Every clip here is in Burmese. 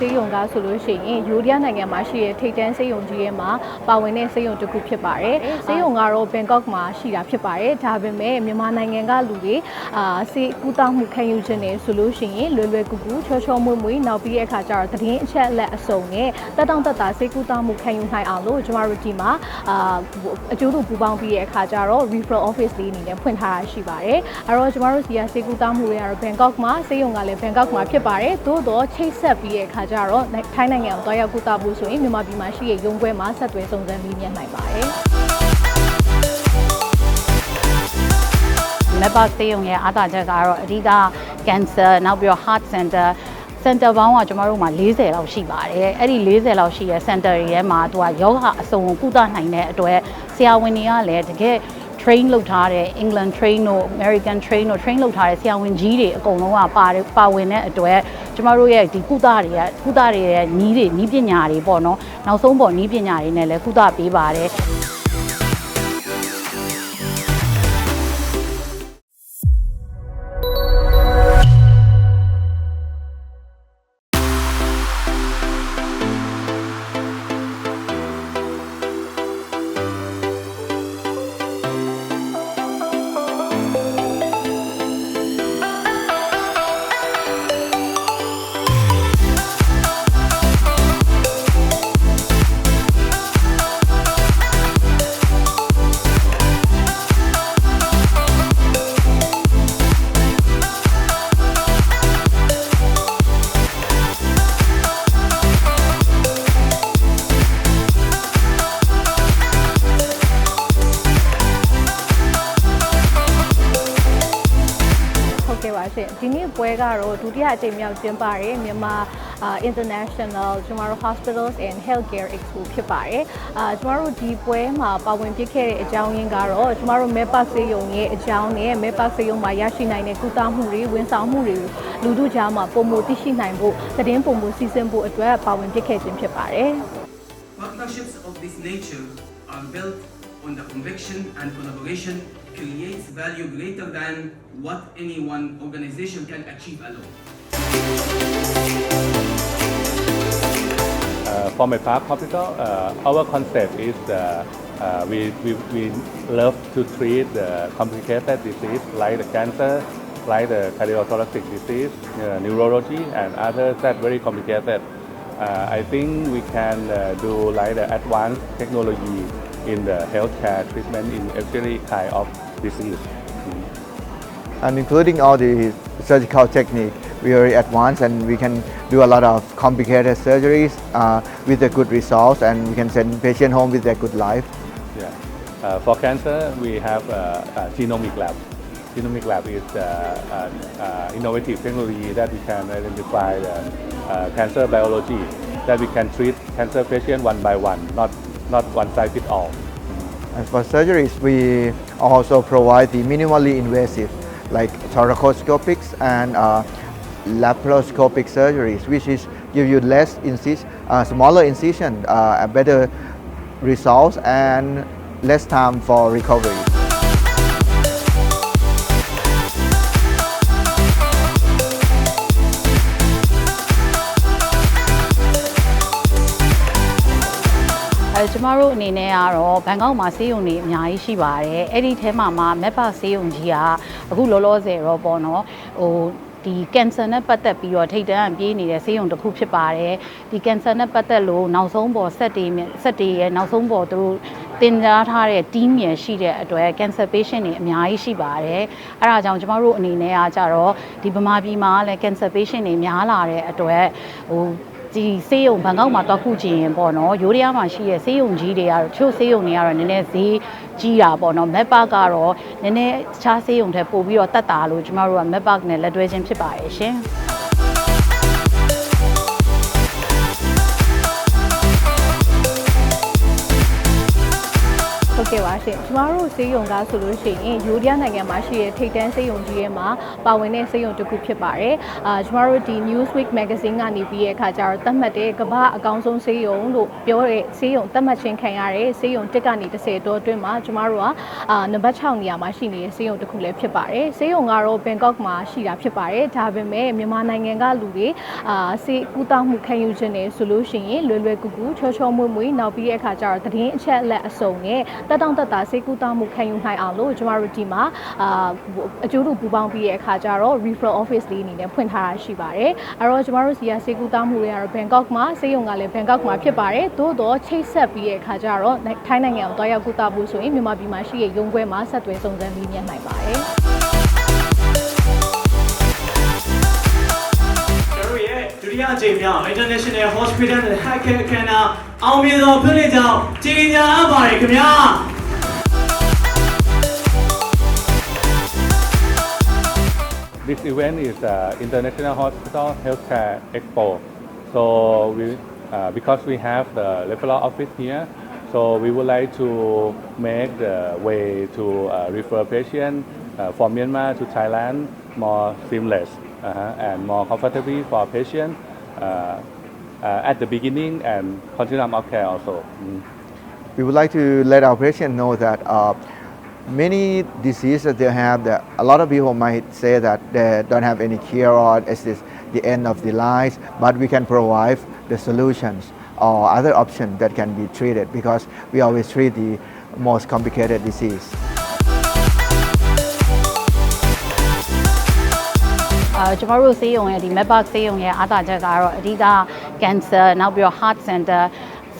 ဆေးရုံကဆိုလို့ရှိရင်ယူရီးယားနိုင်ငံမှာရှိတဲ့ထိပ်တန်းဆေးရုံကြီးရဲ့မှာပါဝင်တဲ့ဆေးရုံတစ်ခုဖြစ်ပါတယ်ဆေးရုံကတော့ဘန်ကောက်မှာရှိတာဖြစ်ပါတယ်ဒါပေမဲ့မြန်မာနိုင်ငံကလူတွေအာဆေးကုသမှုခံယူခြင်းနဲ့ဆိုလို့ရှိရင်လွယ်လွယ်ကူကူချောချောမွေ့မွေ့နောက်ပြီးတဲ့အခါကျတော့သတင်းအချက်အလက်အစုံနဲ့တက်တောင့်တက်တာဆေးကုသမှုခံယူနိုင်အောင်လို့ကျမတို့ဒီမှာအာအကျိုးတူပူပေါင်းပြီးတဲ့အခါကျတော့ referral office လေးအနေနဲ့ဖွင့်ထားတာရှိပါတယ်အဲ့တော့ကျမတို့စီကဆေးကုသမှုတွေကတော့ဘန်ကောက်မှာဆေးရုံကလည်းဘန်ကောက်မှာဖြစ်ပါတယ်သို့တော့ချိတ်ဆက်ပြီးတဲ့အခါကျတော့ထိုင်းနိုင်ငံကိုတွားရောက်ကုသဖို့ဆိုရင်မြန်မာပြည်မှာရှိတဲ့ရုံးခွဲမှာဆက်သွယ်စုံစမ်းမေးမြန်းနိုင်ပါတယ်မက်ပါစေးရုံရဲ့အားသာချက်ကတော့အဓိက cancer နောက်ပြီးတော့ heart center center ဘောင်းကကျမတို့မှာ40လောက်ရှိပါတယ်အဲ့ဒီ40လောက်ရှိရဲ့ center တွေထဲမှာသူကယောဂအစုံကိုကုသနိုင်တဲ့အတွက်ဆရာဝန်တွေကလည်းတကယ် train လုပ်ထားတဲ့ England train တို့ American train တို့ train လုပ်ထားတဲ့ဆရာဝန်ကြီးတွေအကုန်လုံးကပါပါဝင်တဲ့အတွက် ကျမတို့ရဲ့ဒီကုသတွေကကုသတွေရဲ့နီးတွေနီးပညာတွေပေါ့နော်နောက်ဆုံးပေါ်နီးပညာတွေနဲ့လည်းကုသပေးပါတယ် ရှင်ဒီနေ့ပွဲကတော့ဒုတိယအကြိမ်မြောက်ကျင်းပတဲ့မြန်မာအာ International ကျမတို့ Hospitals and Healthcare Expo ဖြစ်ပါတယ်အာကျမတို့ဒီပွဲမှာပါဝင်ဖြစ်ခဲ့တဲ့အကြောင်းရင်းကတော့ကျမတို့မဲပတ်စေးရုံရဲ့အကြောင်းနဲ့မဲပတ်စေးရုံမှာရရှိနိုင်တဲ့ကုသမှုတွေဝန်ဆောင်မှုတွေကိုလူထုကြားမှာပုံမသိရှိနိုင်ဖို့သတင်းပုံမစီစဉ်ဖို့အတွက်ပါဝင်ဖြစ်ခဲ့ခြင်းဖြစ်ပါတယ် Partnerships of this nature are built on the conviction and collaboration creates value greater than what any one organization can achieve alone. Uh, for my park hospital, uh, our concept is uh, uh, we, we, we love to treat the complicated disease like the cancer, like the cardiothoracic disease, uh, neurology, and others that very complicated. Uh, I think we can uh, do like the advanced technology in the healthcare treatment in every kind of disease. And including all the surgical technique, we are advanced and we can do a lot of complicated surgeries uh, with a good results and we can send patient home with a good life. Yeah. Uh, for cancer, we have uh, uh, genomic lab. Genomic lab is uh, uh, innovative technology that we can identify the uh, cancer biology, that we can treat cancer patient one by one, not not one size fit all. And for surgeries, we also provide the minimally invasive like thoracoscopics and uh, laparoscopic surgeries, which is give you less incision, uh, smaller incision, uh, better results and less time for recovery. ကျမတို့အနေနဲ့ကတော့ဘန်ကောက်မှာဆေးရုံတွေအများကြီးရှိပါတယ်အဲ့ဒီထဲမှာမှမက်ပါဆေးရုံကြီးကအခုလောလောဆယ်တော့ပေါ့နော်ဟိုဒီကင်ဆာနဲ့ပတ်သက်ပြီးတော့ထိတ်တန်းပြေးနေတဲ့ဆေးရုံတစ်ခုဖြစ်ပါတယ်ဒီကင်ဆာနဲ့ပတ်သက်လို့နောက်ဆုံးပေါ်ဆက်တွေဆက်တွေရဲ့နောက်ဆုံးပေါ်သူတို့တင်ကြားထားတဲ့ team ရရှိတဲ့အတွက် cancer patient တွေအများကြီးရှိပါတယ်အဲဒါကြောင့်ကျမတို့အနေနဲ့ကကြတော့ဒီဗမာပြည်မှာလည်း cancer patient တွေများလာတဲ့အတွက်ဟို ဒီဆေးရုံဘန်ကောက်မှာတွားခုကြည့်ရင်ပေါ့နော်ရိုးရီးယားမှာရှိတဲ့ဆေးရုံကြီးတွေကတော့တချို့ဆေးရုံတွေကတော့နည်းနည်းဈေးကြီးတာပေါ့နော်မက်ပါကတော့နည်းနည်းတခြားဆေးရုံထက်ပိုပြီးတော့တက်တာလို့ကျမတို့ကမက်ပါနဲ့လက်တွဲခြင်းဖြစ်ပါတယ်ရှင် ဟုတ်ကဲ့ပါရှင်ကျမတို့စေယုံကားဆိုလို့ရှိရင်ယူရီးယားနိုင်ငံမှာရှိတဲ့ထိပ်တန်းစေယုံကြီးရဲ့မှာပါဝင်တဲ့စေယုံတစ်ခုဖြစ်ပါတယ်အာကျမတို့ဒီ Newsweek magazine ကနေပြီးရဲ့အခါကျတော့သတ်မှတ်တဲ့ကမ္ဘာအကောင်ဆုံးစေယုံလို့ပြောတဲ့စေယုံသတ်မှတ်ခြင်းခံရတဲ့စေယုံတစ်ကနေ30တောအတွင်းမှာကျမတို့ကအာနံပါတ်6နေရာမှာရှိနေတဲ့စေယုံတစ်ခုလည်းဖြစ်ပါတယ်စေယုံကတော့ဘန်ကောက်မှာရှိတာဖြစ်ပါတယ်ဒါပေမဲ့မြန်မာနိုင်ငံကလူတွေအာစေကူတာမှုခံယူခြင်းနဲ့ဆိုလို့ရှိရင်လွယ်လွယ်ကူကူချောချောမွေ့မွေ့နောက်ပြီးတဲ့အခါကျတော့သတင်းအချက်အလက်အစုံနဲ့တက်တောင့်တက်တာစေကူတာမှုခံယူနိုင်အောင်လို့ကျမတို့ဒီမှာအာအကျိုးတူပူပေါင်းပြီးတဲ့အခါကျတော့ referral office လေးအနေနဲ့ဖွင့်ထားတာရှိပါတယ်အဲ့တော့ကျမတို့စီကစေကူတာမှုတွေကတော့ဘန်ကောက်မှာစေယုံကလည်းဘန်ကောက်မှာဖြစ်ပါတယ်သို့တော့ချိတ်ဆက်ပြီးတဲ့အခါကျတော့ထိုင်းနိုင်ငံကိုတွားရောက်ကူတာဖို့ဆိုရင်မြန်မာပြည်မှာရှိတဲ့ရုံးခွဲမှာဆက်သွယ်စုံစမ်းပြီးမြင်နိုင်ပါတယ်ကျွန်တော်တို့ရဲ့ဒုတိယအကြိမ်မြောက် International Hospital and Healthcare အခမ်းအနားအောင်မြင်စွာဖြစ်တဲ့ကြောင်းကြေညာအပ်ပါတယ်ခင်ဗျာ This event is uh, International Hospital Healthcare Expo. So we, uh, because we have the referral office here, so we would like to make the way to uh, refer patient uh, from Myanmar to Thailand more seamless uh-huh, and more comfortably for patient uh, uh, at the beginning and continuum of care also. Mm. we would like to let our patient know that uh, many diseases they have that a lot of people might say that they don't have any cure or it's this the end of the life but we can provide the solutions or other options that can be treated because we always treat the most complicated disease အာကျမတို့ဆေးရုံရဲ့ဒီ Medpark ဆေးရုံရဲ့အားသာချက်ကတော့အဓိက cancer နောက်ပြီးတော့ heart center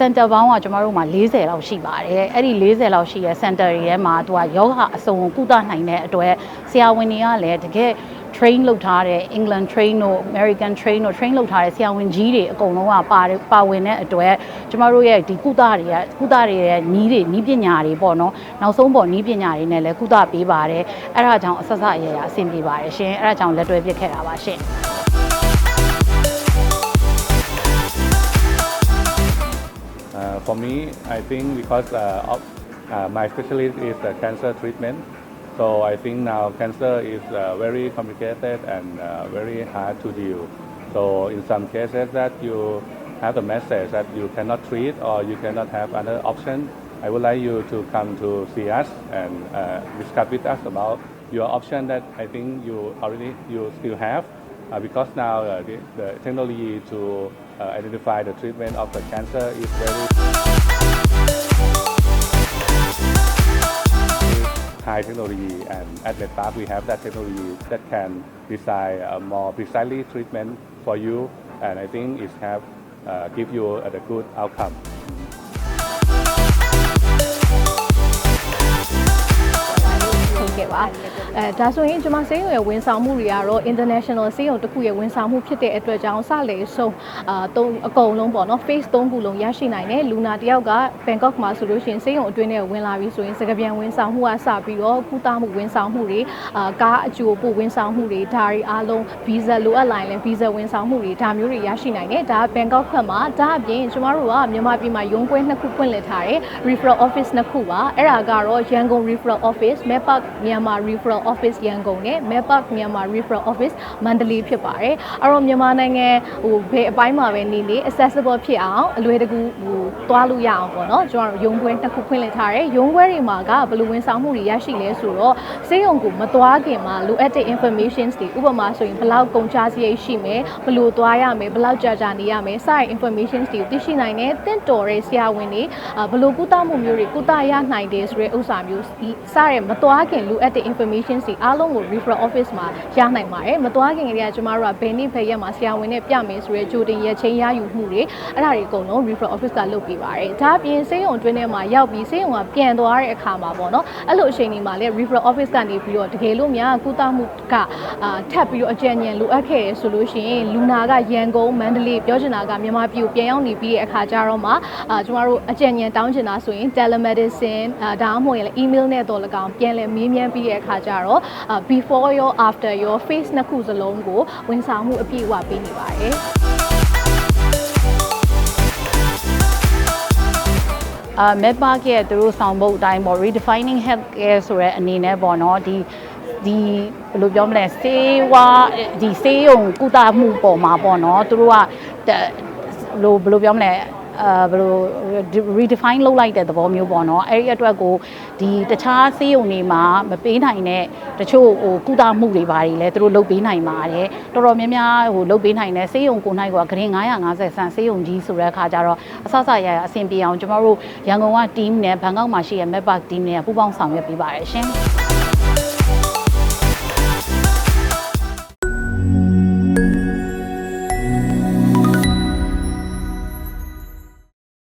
center ပေါင်းကကျမတို့မှာ40လောက်ရှိပါတယ်အဲ့ဒီ40လောက်ရှိရဲ့ center တွေထဲမှာသူကယောဂအစုံကုသနိုင်တဲ့အတွက်ဆရာဝန်တွေကလည်းတကယ် train လုပ်ထားတဲ့ England train တို့ American train တို့ train လုပ်ထားတဲ့ဆရာဝန်ကြီးတွေအကုန်လုံးကပါပါဝင်တဲ့အတွက်ကျမတို့ရဲ့ဒီကုသတွေကကုသတွေရဲ့နီးတွေနီးပညာတွေပေါ့နော်နောက်ဆုံးပေါ်နီးပညာတွေနဲ့လည်းကုသပေးပါတယ်အဲ့ဒါကြောင့်အဆက်ဆက်အရရအဆင်ပြေပါတယ်ရှင်အဲ့ဒါကြောင့်လက်တွဲပြစ်ခဲ့တာပါရှင် for me, I think because uh, of, uh, my specialist is cancer treatment, so I think now cancer is uh, very complicated and very hard to deal. So in some cases that you have the message that you cannot treat or you cannot have other option, I would like you to come to see us and uh, discuss with us about your option that I think you already you still have. Uh, because now uh, the, the technology to uh, identify the treatment of the cancer is very high technology and at MedPark we have that technology that can design a more precisely treatment for you and I think it have uh, give you a good outcome. ဟုတ်ကဲ့ပါအဲဒါဆိုရင်ကျွန်မစေယုံရဲ့ဝန်ဆောင်မှုတွေကတော့ international စေယုံတစ်ခုရဲ့ဝန်ဆောင်မှုဖြစ်တဲ့အတွက်ကြောင့်စလေဆုံးအာသုံးအကုန်လုံးပေါ့နော် face 3ခုလုံးရရှိနိုင်တယ်လူနာတယောက်က Bangkok မှာဆိုလို့ရှိရင်စေယုံအတွင်းထဲဝင်လာပြီဆိုရင်စကပြန်ဝန်ဆောင်မှုကစပြီးတော့ကုသမှုဝန်ဆောင်မှုတွေအာကားအကျိုးပို့ဝန်ဆောင်မှုတွေဒါတွေအားလုံး visa လိုအပ်လာရင်လည်း visa ဝန်ဆောင်မှုတွေဒါမျိုးတွေရရှိနိုင်တယ်ဒါက Bangkok ဘက်မှာဒါအပြင်ကျွန်တော်တို့ကမြန်မာပြည်မှာရုံးခွဲနှစ်ခုဖွင့်လှစ်ထားတယ် referral office နှစ်ခုပါအဲ့ဒါကတော့ရန်ကုန် referral office Medpark မြန်မာ referral office ရန်ကုန်နဲ့ Medpark မြန်မာ referral office မန္တလေးဖြစ်ပါတယ်အဲ့တော့မြန်မာနိုင်ငံဟိုဘယ်အပိုင်းမှာပဲနေနေ accessible ဖြစ်အောင်အလွယ်တကူဟိုသွားလို့ရအောင်ပေါ့နော်ကျွန်တော်တို့ရုံးခွဲနှစ်ခုဖွင့်လှစ်ထားတယ်ရုံးခွဲတွေမှာကဘယ်လိုဝန်ဆောင်မှုတွေရရှိလဲဆိုတော့စေယုံကိုမသွားခင်မှာလိုအပ်တဲ့ informations တွေဥပမာဆိုရင်ဘယ်လောက်ကုန်ချစရိတ်ရှိမယ်ဘယ်လိုသွားရမယ်ဘယ်လောက်ကြာကြာနေရမယ်စတဲ့ informations တွေကိုသိရှိနိုင်တယ်တင့်တော်တဲ့ဆရာဝန်တွေအာဘယ်လိုကုသမှုမျိုးတွေကုသရနိုင်တယ်ဆိုတဲ့ဥစ္စာမျိုးဒီစတဲ့မသွားခင်လိုအပ်တဲ့ information တွေအားလုံးကို referral office မှာရနိုင်ပါတယ်မသွားခင်ကတည်းကကျမတို့ကဘယ်နေ့ဘယ်ရက်မှာဆရာဝန်နဲ့ပြမယ်ဆိုတဲ့ကြိုတင်ရချင်းရယူမှုတွေအဲ့ဒါတွေအကုန်လုံး referral office ကလုပ်ပေးပါတယ်ဒါအပြင်စေယုံအတွင်းထဲမှာရောက်ပြီးစေယုံကပြန်သွားတဲ့အခါမှာပေါ့နော်အဲ့လိုအချိန်ဒီမှာလည်း referral office ကနေပြီးတော့တကယ်လို့များကုသမှုကအာထပ်ပြီးတော့အကြံဉာဏ်လိုအပ်ခဲ့ရဆိုလို့ရှိရင်လူနာကရန်ကုန်မန္တလေးပြောချင်တာကမြန်မာပြည်ကိုပြန်ရောက်နေပြီးတဲ့အခါကျတော့မှအာကျမတို့အကြံဉာဏ်တောင်းချင်တာဆိုရင် telemedicine အာဒါမှမဟုတ်ရင်လည်း email နဲ့တော့၎င်းပြန်လည်မေးမြန်းပြီးတဲ့အခါကျတော့အာ before your after your face နှစ်ခုစလုံးကိုဝန်ဆောင်မှုအပြည့်အဝပေးနေပါတယ်အအာ MedPark ရဲ့သူတို့ဆောင်ဖို့အတိုင်းပေါ့ redefining healthcare ဆိုတဲ့အနေနဲ့ပေါ့နော်ဒီဒီဘယ်လိုပြောမလဲစေဝါဒီစေယုံကုသမှုပေါ်မှာပေါ့နော်သူတို့ကတလိုဘယ်လိုပြောမလဲ အာဘယ်လို redefine လုပ်လိုက်တဲ့သဘောမျိုးပေါ့နော်အဲ့ဒီအတွက်ကိုဒီတခြားစေးရုံတွေမှာမပေးနိုင်တဲ့တချို့ဟိုကုသမှုတွေပါတွေလည်းသူတို့လုပ်ပေးနိုင်ပါတယ်တော်တော်များများဟိုလုပ်ပေးနိုင်တဲ့စေးရုံကိုနိုင်ကဂရင်950ဆန်စေးရုံကြီးဆိုတဲ့အခါကျတော့အဆဆရရအဆင်ပြေအောင်ကျွန်တော်တို့ရန်ကုန်က team နဲ့ဘန်ကောက်မှာရှိတဲ့ Map Park team နဲ့ပူးပေါင်းဆောင်ရွက်ပေးပါတယ်ရှင်